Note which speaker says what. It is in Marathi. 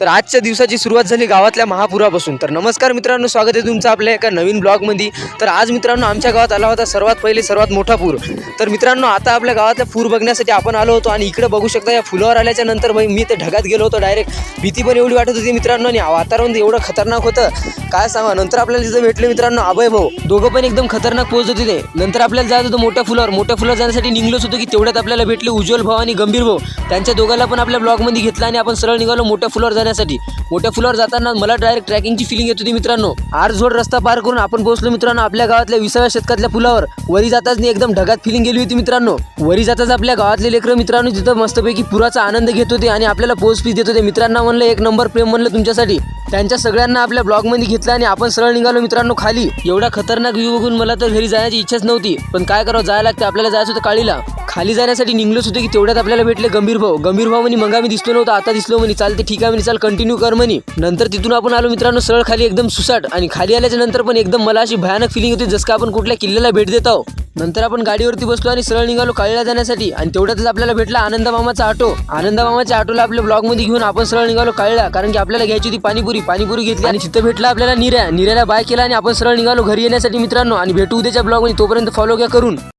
Speaker 1: तर आजच्या दिवसाची सुरुवात झाली गावातल्या महापुरापासून. तर नमस्कार मित्रांनो स्वागत आहे तुमचं आपल्या एका नवीन ब्लॉगमध्ये. तर आज मित्रांनो आमच्या गावात आला होता सर्वात पहिले सर्वात मोठा पूर. तर मित्रांनो आता आपल्या गावातल्या पूर बघण्यासाठी आपण आलो होतो आणि इकडे बघू शकता या फुलावर आल्याच्यानंतर मी ते ढगात गेलो होतो डायरेक्ट भीती पण एवढी वाटत होती मित्रांनो आणि वातावरण एवढं खतरनाक होतं. काय सांगा नंतर आपल्याला तिथं भेटले मित्रांनो अभय भाऊ. दोघं पण एकदम खतरनाक पोहोच होते ते. नंतर आपल्याला जायचं होतं मोठ्या फुलावर. मोठ्या फुलावर जाण्यासाठी निघलोच होतो की तेवढ्यात आपल्याला भेटले उज्ज्वल भाऊ आणि गंभीर भाऊ. त्यांच्या दोघांना पण आपल्या ब्लॉगमध्ये घेतला आणि आपण सरळ निघालो मोठ्या फुलावर करण्यासाठी. मोठ्या फुलावर जाताना मला डायरेक्ट ट्रॅकिंगची फिलिंग येत होती मित्रांनो. आरझोड रस्ता पार करून आपण पोहोचलो मित्रांनो आपल्या गावातल्या विसाव्या शतकातल्या पुलावर. वरी जाताच एकदम ढगात फिलिंग गेली होती मित्रांनो. वरी जाताच आपल्या गावातले लेकरं मित्रांनो तिथं मस्तपैकी पुराचा आनंद घेत होते आणि आपल्याला पोस्ट पीस देत होते. मित्रांना म्हणलं एक नंबर प्रेम म्हणलं तुमच्यासाठी. त्यांच्या सगळ्यांना आपल्या ब्लॉगमध्ये घेतलं आणि आपण सरळ निघालो मित्रांनो खाली. एवढा खतरनाक व्ह्यू बघून मला तर घरी जाण्याची इच्छाच नव्हती. पण काय करावं जायला लागते. आपल्याला जायचं होतं काळीला. खाली जाण्यासाठी निघलोच होते की तेवढ्यात आपल्याला भेटले गंभीर भाऊ. गंभीर भाऊ म्हणे मग मी दिसलो नव्हतं आता दिसलो म्हणे. चालते ठीक आहे म्हणे. चाल कंटिन्यू कर म्हणे. नंतर तिथून आपण आलो मित्रांनो सरळ खाली एकदम सुसाट आणि खाली आल्याच्यानंतर पण एकदम मला अशी भयानक फिलिंग होती जसं का आपण कुठल्या किल्ल्याला भेट देत आहोत. नंतर आपण गाडीवरती बसलो आणि सरळ निघालो काळीला जाण्यासाठी आणि तेवढ्यातच आपल्याला भेटला आनंद मामाचा ऑटो. आनंद मामाच्या ऑटोला आपल्या ब्लॉगमध्ये घेऊन आपण सरळ निघालो काळीला कारण की आपल्याला घ्यायची होती पाणीपुरी. पाणीपुरी घेतली आणि तिथं भेटला आपल्याला निऱ्या. निऱ्याला बाय केला आणि आपण सरळ निघालो घरी येण्यासाठी मित्रांनो. आणि भेटू उद्याच्या ब्लॉगमध्ये तोपर्यंत फॉलो घ्या करून.